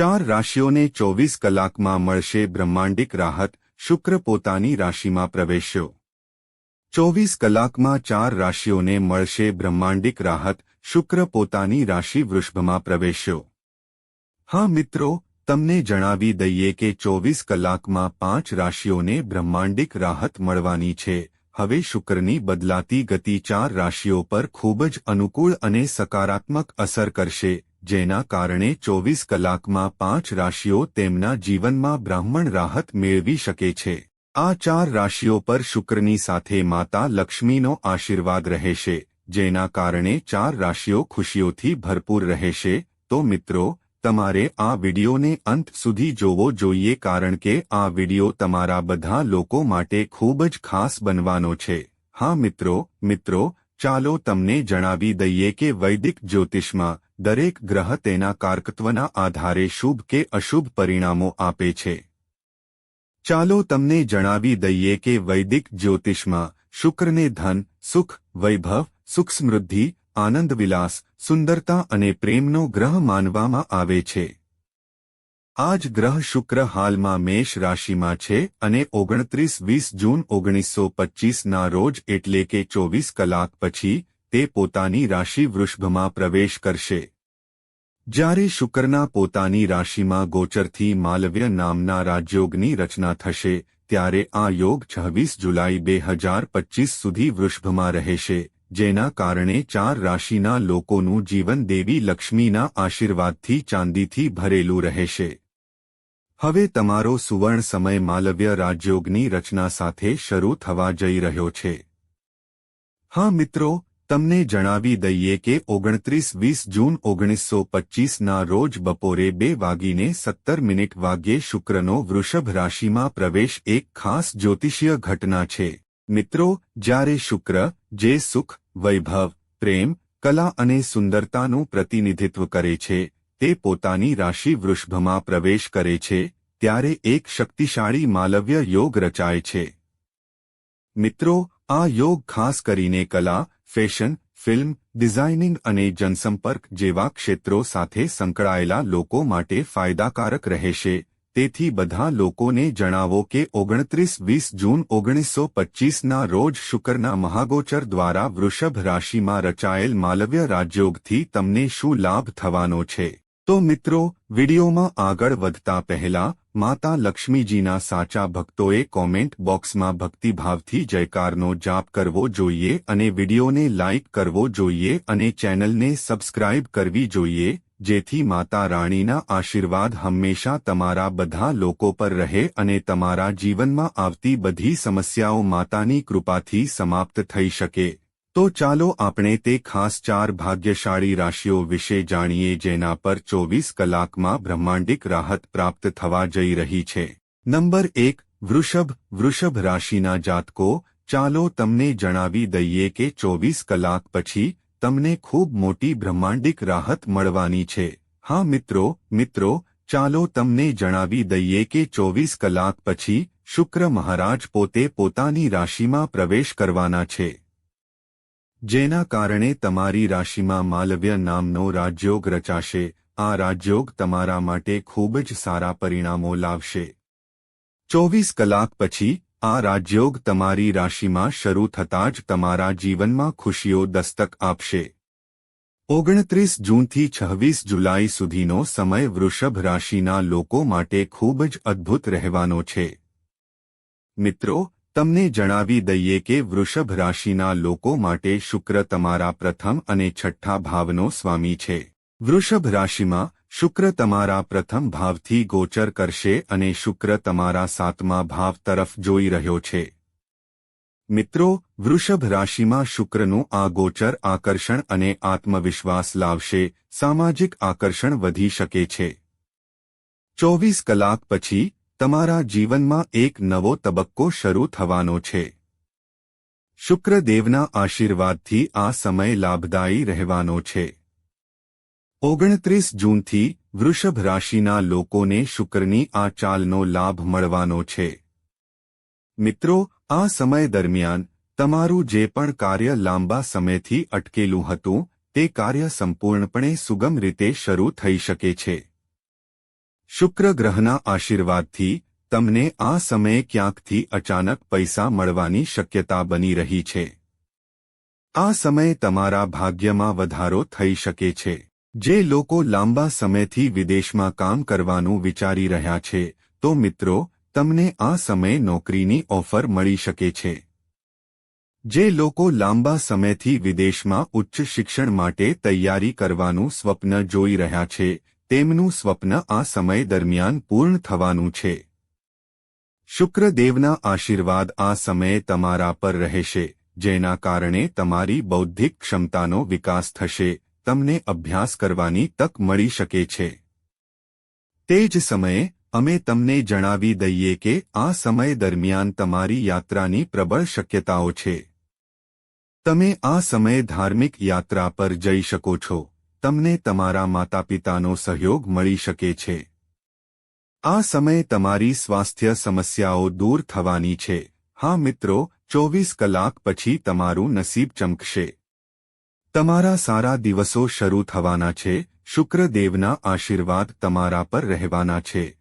ચાર રાશિઓને ચોવીસ કલાકમાં મળશે બ્રહ્માંડિક રાહત, શુક્ર પોતાની રાશિમાં પ્રવેશ્યો. ચોવીસ કલાકમાં ચાર રાશિઓને મળશે બ્રહ્માંડિક રાહત, શુક્ર પોતાની રાશિ વૃષભમાં પ્રવેશ્યો. હા મિત્રો, તમને જણાવી દઈએ કે ચોવીસ કલાકમાં પાંચ રાશિઓને બ્રહ્માંડિક રાહત મળવાની છે. હવે શુક્રની બદલાતી ગતિ ચાર રાશિઓ પર ખૂબ જ અનુકૂળ અને સકારાત્મક અસર કરશે. જેના કારણે ચોવીસ કલાકમાં પાંચ રાશિઓ તેમના જીવનમાં બ્રાહ્મણ રાહત મેળવી શકે છે. આ ચાર રાશિઓ પર શુક્રની સાથે માતા લક્ષ્મીનો આશીર્વાદ રહેશે, જેના કારણે ચાર રાશિઓ ખુશીઓથી ભરપૂર રહેશે. તો મિત્રો, તમારે આ વિડિયોને અંત સુધી જોવો જોઈએ કારણ કે આ વિડિયો તમારા બધા લોકો માટે ખૂબ જ ખાસ બનવાનો છે. હા મિત્રો મિત્રો, ચાલો તમને જણાવી દઈએ કે વૈદિક જ્યોતિષમાં દરેક ગ્રહ તેના કારકત્વના આધારે શુભ કે અશુભ પરિણામો આપે છે. ચાલો તમને જણાવી દઈએ કે વૈદિક જ્યોતિષમાં શુક્રને ધન, સુખ, વૈભવ, સુખ સમૃદ્ધિ, આનંદ વિલાસ, સુંદરતા અને પ્રેમનો ગ્રહ માનવામાં આવે છે. આજ ગ્રહ શુક્ર હાલમાં મેષ રાશિમાં છે અને ઓગણત્રીસ વીસ જૂન ઓગણીસો પચ્ચીસના રોજ એટલે કે ચોવીસ કલાક પછી તે પોતાની રાશિ વૃષભમાં પ્રવેશ કરશે. જ્યારે શુક્રના પોતાની રાશિમાં ગોચરથી માલવ્ય નામના રાજયોગની રચના થશે, ત્યારે આ યોગ છવ્વીસ જુલાઈ બે સુધી વૃષભમાં રહેશે, જેના કારણે ચાર રાશિના લોકોનું જીવન દેવી લક્ષ્મીના આશીર્વાદથી ચાંદીથી ભરેલું રહેશે. હવે તમારો સુવર્ણ સમય માલવ્ય રાજયોગની રચના સાથે શરૂ થવા જઈ રહ્યો છે. હા મિત્રો તમને જણાવી દઈએ કે ઓગણત્રીસ વીસ જૂન ઓગણીસો પચ્ચીસના રોજ બપોરે બે વાગીને સત્તર મિનિટ વાગ્યે શુક્રનો વૃષભ રાશિમાં પ્રવેશ એક ખાસ જ્યોતિષીય ઘટના છે. મિત્રો, જ્યારે શુક્ર, જે સુખ, વૈભવ, પ્રેમ, કલા અને સુંદરતાનું પ્રતિનિધિત્વ કરે છે, તે પોતાની રાશિ વૃષભમાં પ્રવેશ કરે છે, ત્યારે એક શક્તિશાળી માલવ્ય યોગ રચાય છે. મિત્રો, આ યોગ ખાસ કરીને કલા ફેશન, ફિલ્મ, ડિઝાઇનિંગ અને જનસંપર્ક જેવા ક્ષેત્રો સાથે સંકળાયેલા લોકો માટે ફાયદાકારક રહેશે. તેથી બધા લોકોને જણાવો કે ઓગણત્રીસ વીસ જૂન ઓગણીસો પચ્ચીસના રોજ શુક્રના મહાગોચર દ્વારા વૃષભ રાશિમાં રચાયેલ માલવ્ય રાજયોગથી તમને શું લાભ થવાનો છે? તો મિત્રો, વિડીયોમાં આગળ વધતા પહેલા, માતા લક્ષ્મીજીના સાચા ભક્તોએ કોમેન્ટ બોક્સમાં ભક્તિભાવથી જયકારનો જાપ કરવો જોઈએ અને વિડીયોને લાઇક કરવો જોઈએ અને ચેનલને સબસ્ક્રાઇબ કરવી જોઈએ, જેથી માતા રાણીના આશીર્વાદ હંમેશા તમારા બધા લોકો પર રહે અને તમારા જીવનમાં આવતી બધી સમસ્યાઓ માતાની કૃપાથી સમાપ્ત થઈ શકે. તો ચાલો આપણે તે ખાસ ચાર ભાગ્યશાળી રાશિઓ વિશે જાણીએ જેના પર ચોવીસ કલાકમાં બ્રહ્માંડિક રાહત પ્રાપ્ત થવા જઈ રહી છે. નંબર એક, વૃષભ. વૃષભ રાશિના જાતકો, ચાલો તમને જણાવી દઈએ કે ચોવીસ કલાક પછી તમને ખૂબ મોટી બ્રહ્માંડિક રાહત મળવાની છે. હા મિત્રો મિત્રો, ચાલો તમને જણાવી દઈએ કે ચોવીસ કલાક પછી શુક્ર મહારાજ પોતે પોતાની રાશિમાં પ્રવેશ કરવાના છે. જેના કારણે તમારી રાશિમાં માલવ્ય નામનો રાજયોગ રચાશે. આ રાજયોગ તમારા માટે ખૂબ જ સારા પરિણામો લાવશે. ચોવીસ કલાક પછી, આ રાજયોગ તમારી રાશિમાં શરૂ થતાં જ તમારા જીવનમાં ખુશીઓ દસ્તક આપશે. ઓગણત્રીસ જૂનથી છવ્વીસ જુલાઈ સુધીનો સમય વૃષભ રાશિના લોકો માટે ખૂબ જ અદ્ભુત રહેવાનો છે. મિત્રો તમને જણાવી દઈએ કે વૃષભ રાશિના લોકો માટે શુક્ર તમારા પ્રથમ અને છઠ્ઠા ભાવનો સ્વામી છે. વૃષભ રાશિમાં, શુક્ર તમારા પ્રથમ ભાવથી ગોચર કરશે અને શુક્ર તમારા સાતમા ભાવ તરફ જોઈ રહ્યો છે. મિત્રો, વૃષભ રાશિમાં શુક્રનું આ ગોચર આકર્ષણ અને આત્મવિશ્વાસ લાવશે, સામાજિક આકર્ષણ વધી શકે છે. ચોવીસ કલાક પછી તમારા જીવનમાં એક નવો તબક્કો શરૂ થવાનો છે. શુક્રદેવના આશીર્વાદથી આ સમય લાભદાયી રહેવાનો છે. ઓગણત્રીસ જૂનથી વૃષભ રાશિના લોકોને શુક્રની આ ચાલનો લાભ મળવાનો છે. મિત્રો, આ સમય દરમિયાન તમારું જે પણ કાર્ય લાંબા સમયથી અટકેલું હતું, તે કાર્ય સંપૂર્ણપણે સુગમ રીતે શરૂ થઈ શકે છે. શુક્ર ગ્રહના આશીર્વાદથી તમને આ સમયે ક્યાંકથી અચાનક પૈસા મળવાની શક્યતા બની રહી છે. આ સમયે તમારા ભાગ્યમાં વધારો થઈ શકે છે. જે લોકો લાંબા સમયથી વિદેશમાં કામ કરવાનું વિચારી રહ્યા છે, તો મિત્રો, તમને આ સમયે નોકરીની ઓફર મળી શકે છે. જે લોકો લાંબા સમયથી વિદેશમાં ઉચ્ચ શિક્ષણ માટે તૈયારી કરવાનું સ્વપ્ન જોઈ રહ્યા છે તેમનું સ્વપ્ન આ સમય દરમિયાન પૂર્ણ થવાનું છે. શુક્રદેવના આશીર્વાદ આ સમયે તમારા પર રહેશે, જેના કારણે તમારી બૌદ્ધિક ક્ષમતાનો વિકાસ થશે, તમને અભ્યાસ કરવાની તક મળી શકે છે. તે જ સમયે, અમે તમને જણાવી દઈએ કે આ સમય દરમિયાન તમારી યાત્રાની પ્રબળ શક્યતાઓ છે. તમે આ સમયે ધાર્મિક યાત્રા પર જઈ શકો છો. તમને તમારા માતાપિતાનો સહયોગ મળી શકે છે. આ સમયે તમારી સ્વાસ્થ્ય સમસ્યાઓ દૂર થવાની છે. હા મિત્રો, ચોવીસ કલાક પછી તમારું નસીબ ચમકશે. તમારા સારા દિવસો શરૂ થવાના છે. શુક્રદેવના આશીર્વાદ તમારા પર રહેવાના છે.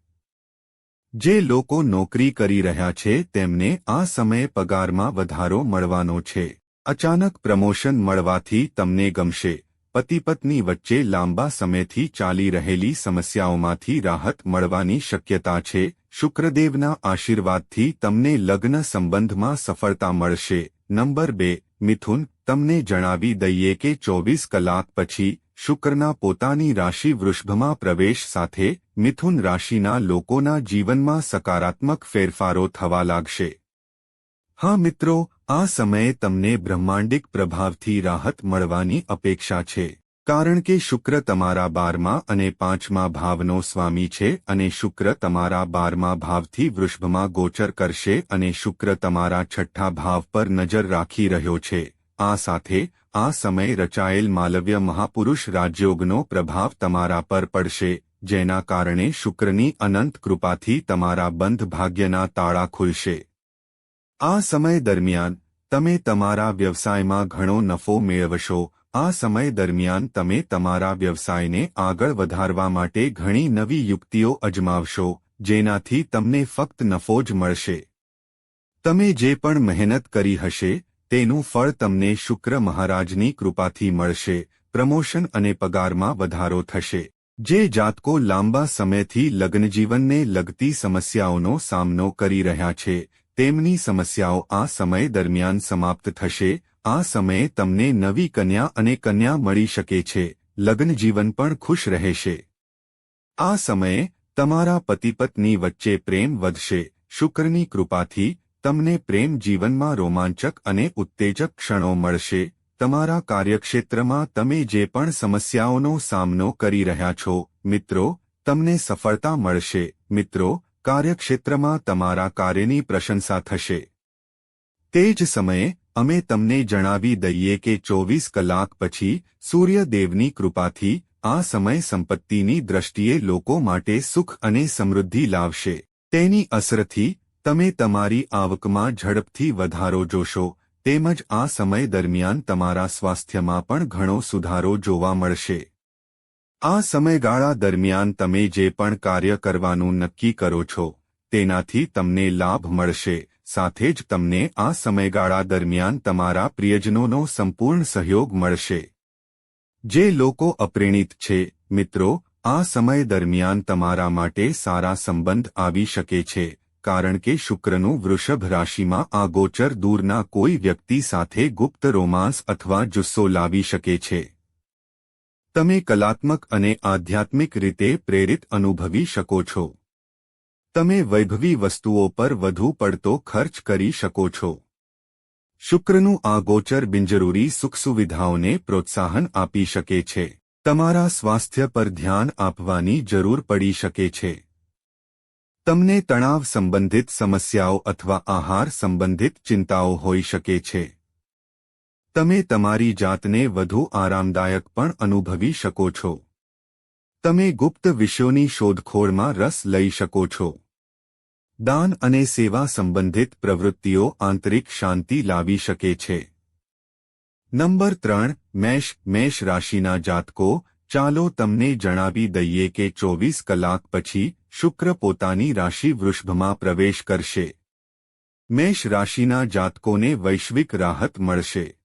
જે લોકો નોકરી કરી રહ્યા છે, તેમને આ સમયે પગારમાં વધારો મળવાનો છે. અચાનક પ્રમોશન મળવાથી તમને ગમશે. પતિ પત્ની વચ્ચે લાંબા સમયથી ચાલી રહેલી સમસ્યાઓમાંથી રાહત મળવાની શક્યતા છે. શુક્રદેવના આશીર્વાદથી તમને લગ્ન સંબંધમાં સફળતા મળશે. નંબર બે, મિથુન, તમને જણાવી દઈએ કે ચોવીસ કલાક પછી શુક્રના પોતાની રાશિ વૃષભમાં પ્રવેશ સાથે મિથુન રાશિના લોકોના જીવનમાં સકારાત્મક ફેરફારો થવા લાગશે. હા મિત્રો આ સમયે તમને બ્રહ્માંડિક પ્રભાવથી રાહત મળવાની અપેક્ષા છે. કારણ કે શુક્ર તમારા બારમા અને પાંચમા ભાવનો સ્વામી છે અને શુક્ર તમારા બારમા ભાવથી વૃષભમાં ગોચર કરશે અને શુક્ર તમારા છઠ્ઠા ભાવ પર નજર રાખી રહ્યો છે. આ સાથે, આ સમય રચાયેલ માલવ્ય મહાપુરુષ રાજયોગનો પ્રભાવ તમારા પર પડશે, જેના કારણે શુક્રની અનંત કૃપાથી તમારા બંધ ભાગ્યના તાળા ખુલશે. આ સમય દરમિયાન તમે તમારા વ્યવસાયમાં ઘણો નફો મેળવશો. આ સમય દરમિયાન તમે તમારા વ્યવસાયને આગળ વધારવા માટે ઘણી નવી યુક્તિઓ અજમાવશો, જેનાથી તમને ફક્ત નફો જ મળશે. તમે જે પણ મહેનત કરી હશે, તેનું ફળ તમને શુક્ર મહારાજની કૃપાથી મળશે. પ્રમોશન અને પગારમાં વધારો થશે. જે જાતકો લાંબા સમયથી લગ્નજીવનને લગતી સમસ્યાઓનો સામનો કરી રહ્યા છે તેમની સમસ્યાઓ આ સમય દરમિયાન સમાપ્ત થશે, આ સમયે તમને નવી કન્યા અને કન્યા મળી શકે છે લગ્નજીવન પણ ખુશ રહેશે. આ સમયે તમારા પતિપત્ની વચ્ચે પ્રેમ વધશે, શુક્રની કૃપાથી તમને પ્રેમ જીવનમાં રોમાંચક અને ઉત્તેજક ક્ષણો મળશે, તમારા કાર્યક્ષેત્રમાં તમે જે પણ સમસ્યાઓનો સામનો કરી રહ્યા છો, મિત્રો, તમને સફળતા મળશે, મિત્રો કાર્યક્ષેત્રમાં તમારા કાર્યની પ્રશંસા થશે. તે જ સમયે, અમે તમને જણાવી દઈએ કે ચોવીસ કલાક પછી સૂર્યદેવની કૃપાથી આ સમય સંપત્તિની દ્રષ્ટિએ લોકો માટે સુખ અને સમૃદ્ધિ લાવશે. તેની અસરથી, તમે તમારી આવકમાં ઝડપથી વધારો જોશો, તેમજ આ સમય દરમિયાન તમારા સ્વાસ્થ્યમાં પણ ઘણો સુધારો જોવા મળશે. આ સમયગાળા દરમિયાન તમે જે પણ કાર્ય કરવાનું નક્કી કરો છો, તેનાથી તમને લાભ મળશે. સાથે જ તમને આ સમયગાળા દરમિયાન તમારા પ્રિયજનોનો સંપૂર્ણ સહયોગ મળશે. જે લોકો અપ્રેણિત છે, મિત્રો, આ સમય દરમિયાન તમારા માટે સારા સંબંધ આવી શકે છે, કારણ કે શુક્રનું વૃષભ રાશિમાં આ ગોચર દૂરના કોઈ વ્યક્તિ સાથે ગુપ્ત રોમાંસ અથવા જુસ્સો લાવી શકે છે. તમે કલાત્મક અને આધ્યાત્મિક રીતે પ્રેરિત અનુભવી શકો છો. તમે વૈભવી વસ્તુઓ પર વધુ પડતો ખર્ચ કરી શકો છો. શુક્રનું આ ગોચર બિનજરૂરી સુખસુવિધાઓને પ્રોત્સાહન આપી શકે છે. તમારા સ્વાસ્થ્ય પર ધ્યાન આપવાની જરૂર પડી શકે છે. તમને તણાવ સંબંધિત સમસ્યાઓ અથવા આહાર સંબંધિત ચિંતાઓ હોઈ શકે છે. તમે તમારી જાતને વધુ આરામદાયક પણ અનુભવી શકો છો. તમે ગુપ્ત વિષયોની શોધખોળમાં રસ લઈ શકો છો. દાન અને સેવા સંબંધિત પ્રવૃત્તિઓ આંતરિક શાંતિ લાવી શકે છે. નંબર ત્રણ, મેષ મેષ રાશિના જાતકો, ચાલો તમને જણાવી દઈએ કે ચોવીસ કલાક પછી શુક્ર પોતાની રાશિ વૃષભમાં પ્રવેશ કરશે. મેષ રાશિના જાતકોને વૈશ્વિક રાહત મળશે.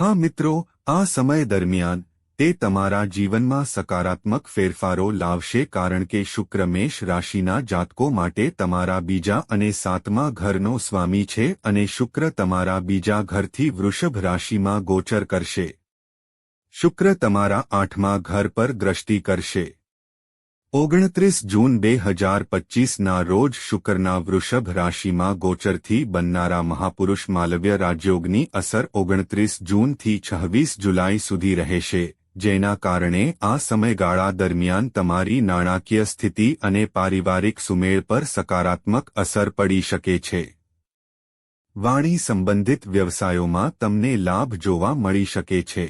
હા મિત્રો, આ સમય દરમિયાન તે તમારા જીવનમાં સકારાત્મક ફેરફારો લાવશે કારણ કે શુક્ર મેષ રાશિના જાતકો માટે તમારા બીજા અને સાતમા ઘરનો સ્વામી છે અને શુક્ર તમારા બીજા ઘરથી વૃષભ રાશિમાં ગોચર કરશે. શુક્ર તમારા આઠમા ઘર પર દ્રષ્ટિ કરશે. ઓગણત્રીસ જૂન બે હજાર પચ્ચીસના રોજ શુક્રના વૃષભ રાશિમાં ગોચરથી બનનારા મહાપુરુષ માલવ્ય રાજયોગની અસર ઓગણત્રીસ જૂનથી છવ્વીસ જુલાઈ સુધી રહેશે, જેના કારણે આ સમયગાળા દરમિયાન તમારી નાણાકીય સ્થિતિ અને પારિવારિક સુમેળ પર સકારાત્મક અસર પડી શકે છે. વાણી સંબંધિત વ્યવસાયોમાં તમને લાભ જોવા મળી શકે છે.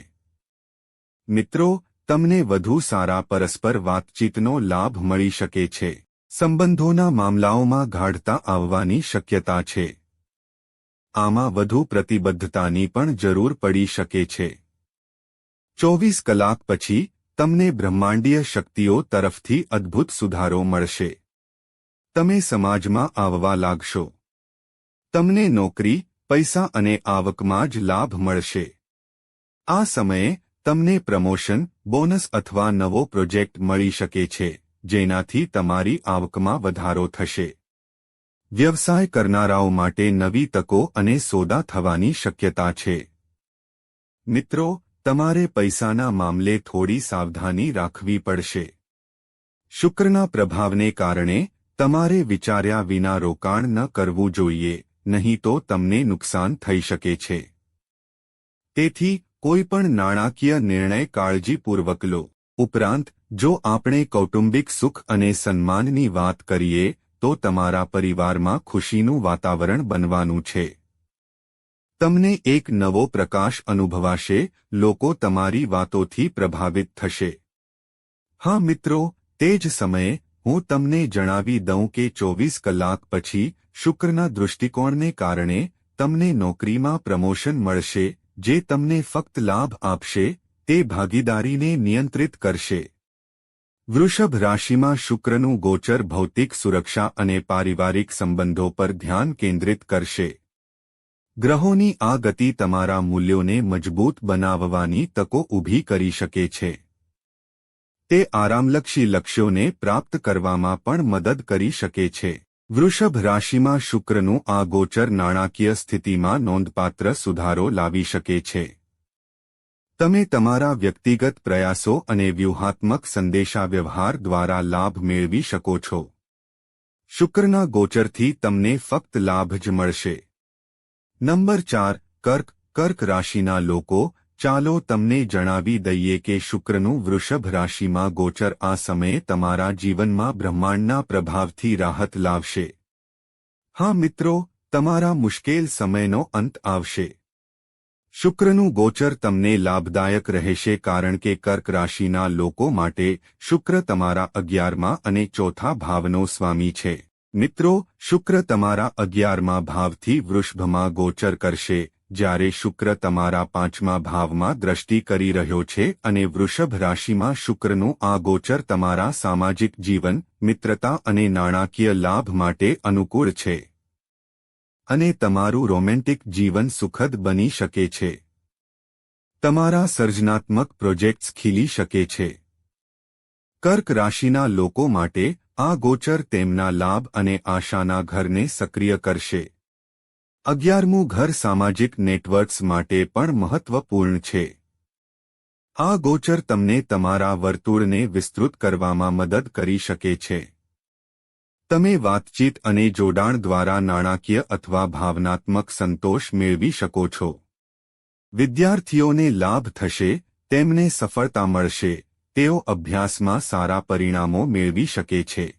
મિત્રો તમને વધુ સારા પરસ્પર વાતચીતનો લાભ મળી શકે છે. સંબંધોના મામલાઓમાં ગાઢતા આવવાની શક્યતા છે. આમાં વધુ પ્રતિબદ્ધતાની પણ જરૂર પડી શકે છે. ચોવીસ કલાક પછી તમને બ્રહ્માંડીય શક્તિઓ તરફથી અદ્ભુત સુધારો મળશે. તમે સમાજમાં આવવા લાગશો. તમને નોકરી, પૈસા અને આવકમાં જ લાભ મળશે. આ સમયે તમને પ્રમોશન, બોનસ અથવા નવો પ્રોજેક્ટ મળી શકે છે, જેનાથી તમારી આવકમાં વધારો થશે. વ્યવસાય કરનારાઓ માટે નવી તકો અને સોદા થવાની શક્યતા છે. મિત્રો, તમારે પૈસાના મામલે થોડી સાવધાની રાખવી પડશે. શુક્રના પ્રભાવને કારણે તમારે વિચાર્યા વિના રોકાણ ન કરવું જોઈએ, નહીં તો તમને નુકસાન થઈ શકે છે. તેથી કોઈપણ નાણાકીય નિર્ણય કાળજીપૂર્વક લો. ઉપરાંત, જો આપણે કૌટુંબિક સુખ અને સન્માનની વાત કરીએ, તો તમારા પરિવારમાં ખુશીનું વાતાવરણ બનવાનું છે. તમને એક નવો પ્રકાશ અનુભવાશે, લોકો તમારી વાતોથી પ્રભાવિત થશે. હા મિત્રો, તે જ સમયે, હું તમને જણાવી દઉં કે ચોવીસ કલાક પછી, શુક્રના દૃષ્ટિકોણને કારણે, તમને નોકરીમાં પ્રમોશન મળશે જે તમને ફક્ત લાભ આપશે, તે ભાગીદારીને નિયંત્રિત કરશે. વૃષભ રાશિમાં શુક્રનું ગોચર ભૌતિક સુરક્ષા અને પારિવારિક સંબંધો પર ધ્યાન કેન્દ્રિત કરશે. ગ્રહોની આ ગતિ તમારા મૂલ્યોને મજબૂત બનાવવાની તકો ઊભી કરી શકે છે. તે આરામલક્ષી લક્ષ્યોને પ્રાપ્ત કરવામાં પણ મદદ કરી શકે છે. વૃષભ રાશિમાં શુક્રનું આ ગોચર નાણાકીય સ્થિતિમાં નોંધપાત્ર સુધારો લાવી શકે છે. તમે તમારા વ્યક્તિગત પ્રયાસો અને વ્યૂહાત્મક સંદેશાવ્યવહાર દ્વારા લાભ મેળવી શકો છો. શુક્રના ગોચરથી તમને ફક્ત લાભ જ મળશે. નંબર ચાર, કર્ક. કર્ક રાશિના લોકો ચાલો તમને જણાવી દઈએ કે શુક્રનું વૃષભ રાશિમાં ગોચર આ સમયે તમારા જીવનમાં બ્રહ્માંડના પ્રભાવથી રાહત લાવશે. હા મિત્રો, તમારા મુશ્કેલ સમયનો અંત આવશે. શુક્રનું ગોચર તમને લાભદાયક રહેશે કારણ કે કર્ક રાશિના લોકો માટે શુક્ર તમારા અગિયારમાં અને ચોથા ભાવનો સ્વામી છે. મિત્રો, શુક્ર તમારા અગિયારમાં ભાવથી વૃષભમાં ગોચર કરશે. જ્યારે શુક્ર તમારા પાંચમા ભાવમાં દ્રષ્ટિ કરી રહ્યો છે અને વૃષભ રાશિમાં શુક્રનું આ ગોચર તમારા સામાજિક જીવન, મિત્રતા અને નાણાકીય લાભ માટે અનુકૂળ છે. અને તમારું રોમેન્ટિક જીવન સુખદ બની શકે છે. તમારા સર્જનાત્મક પ્રોજેક્ટ્સ ખીલી શકે છે. કર્ક રાશિના લોકો માટે આ ગોચર તેમના લાભ અને આશાના ઘરને સક્રિય કરશે. અગિયારમું ઘર સામાજિક નેટવર્ક્સ માટે પણ મહત્વપૂર્ણ છે. આ ગોચર તમને તમારા વર્તુળને વિસ્તૃત કરવામાં મદદ કરી શકે છે. તમે વાતચીત અને જોડાણ દ્વારા નાણાકીય અથવા ભાવનાત્મક સંતોષ મેળવી શકો છો. વિદ્યાર્થીઓને લાભ થશે, તેમને સફળતા મળશે, તેઓ અભ્યાસમાં સારા પરિણામો મેળવી શકે છે.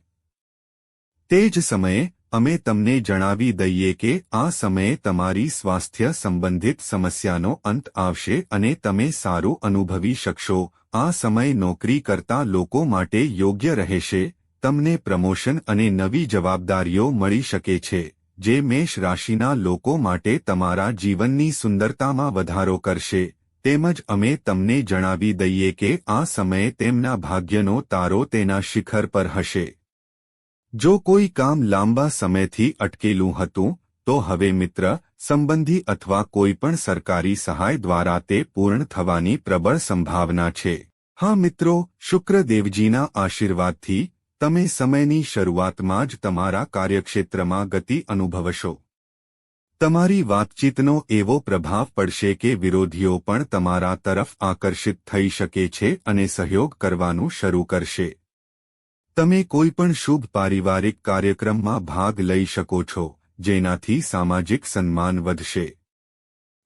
તે જ સમયે અમે તમને જણાવી દઈએ કે આ સમયે તમારી સ્વાસ્થ્ય સંબંધિત સમસ્યાનો અંત આવશે અને તમે સારું અનુભવી શકશો. આ સમય નોકરી કરતા લોકો માટે યોગ્ય રહેશે. તમને પ્રમોશન અને નવી જવાબદારીઓ મળી શકે છે, જે મેષ રાશિના લોકો માટે તમારા જીવનની સુંદરતામાં વધારો કરશે. તેમજ અમે તમને જણાવી દઈએ કે આ સમયે તેમના ભાગ્યનો તારો તેના શિખર પર હશે. જો કોઈ કામ લાંબા સમયથી અટકેલું હતું, તો હવે મિત્ર, સંબંધી અથવા કોઈ પણ સરકારી સહાય દ્વારા તે પૂર્ણ થવાની પ્રબળ સંભાવના છે. હા મિત્રો, શુક્રદેવજીના આશીર્વાદથી, તમે સમયની શરૂઆતમાં જ તમારા કાર્યક્ષેત્રમાં ગતિ અનુભવશો. તમારી વાતચીતનો એવો પ્રભાવ પડશે કે વિરોધીઓ પણ તમારા તરફ આકર્ષિત થઈ શકે છે અને સહયોગ કરવાનું શરૂ કરશે. તમે કોઈ પણ શુભ પારિવારિક કાર્યક્રમમાં ભાગ લઈ શકો છો, જેનાથી સામાજિક સન્માન વધશે.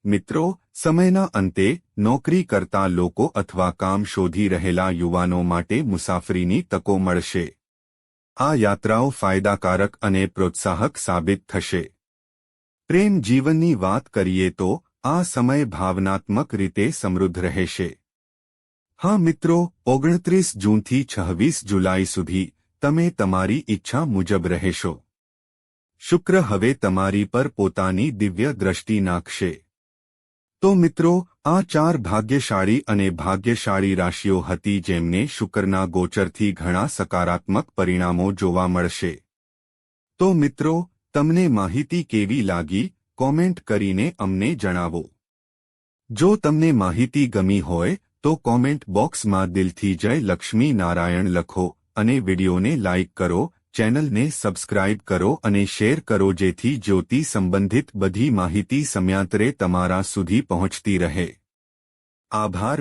મિત્રો, સમયના અંતે નોકરી કરતા લોકો અથવા કામ શોધી રહેલા યુવાનો માટે મુસાફરીની તકો મળશે. આ યાત્રાઓ ફાયદાકારક અને પ્રોત્સાહક સાબિત થશે. પ્રેમ જીવનની વાત કરીએ તો, આ સમય ભાવનાત્મક રીતે સમૃદ્ધ રહેશે. હા મિત્રો, ઓગણત્રીસ જૂનથી છવ્વીસ જુલાઈ સુધી તમે તમારી ઈચ્છા મુજબ રહેશો. શુક્ર હવે તમારી પર પોતાની દિવ્ય દ્રષ્ટિ નાખશે. તો મિત્રો, આ ચાર ભાગ્યશાળી અને ભાગ્યશાળી રાશિઓ હતી જેમને શુક્રના ગોચરથી ઘણા સકારાત્મક પરિણામો જોવા મળશે. તો મિત્રો, તમને માહિતી કેવી લાગી? કોમેન્ટ કરીને અમને જણાવો. જો તમને માહિતી ગમી હોય તો કોમેન્ટ બોક્સમાં દિલથી જય લક્ષ્મી નારાયણ લખો અને વિડીયોને લાઇક કરો, ચેનલને સબસ્ક્રાઇબ કરો અને શેર કરો જેથી જ્યોતિ સંબંધિત બધી માહિતી સમયાંતરે તમારા સુધી પહોંચતી રહે. આભાર.